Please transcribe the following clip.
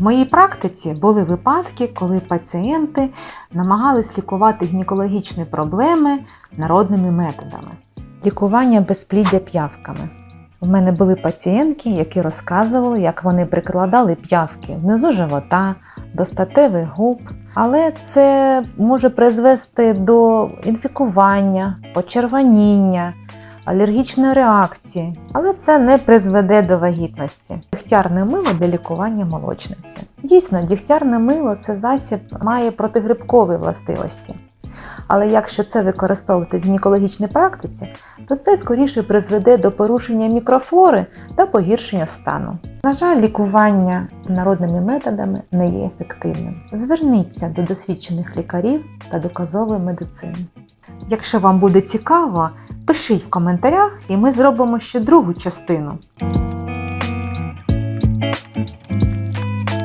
В моїй практиці були випадки, коли пацієнти намагались лікувати гінекологічні проблеми народними методами. Лікування безпліддя п'явками. У мене були пацієнтки, які розказували, як вони прикладали п'явки внизу живота, до статевих губ, але це може призвести до інфікування, почервоніння, алергічної реакції, але це не призведе до вагітності. Дігтярне мило для лікування молочниці. Дійсно, дігтярне мило це засіб має протигрибкові властивості. Але якщо це використовувати в гінекологічній практиці, то це скоріше призведе до порушення мікрофлори та погіршення стану. На жаль, лікування народними методами не є ефективним. Зверніться до досвідчених лікарів та доказової медицини. Якщо вам буде цікаво, пишіть в коментарях, і ми зробимо ще другу частину.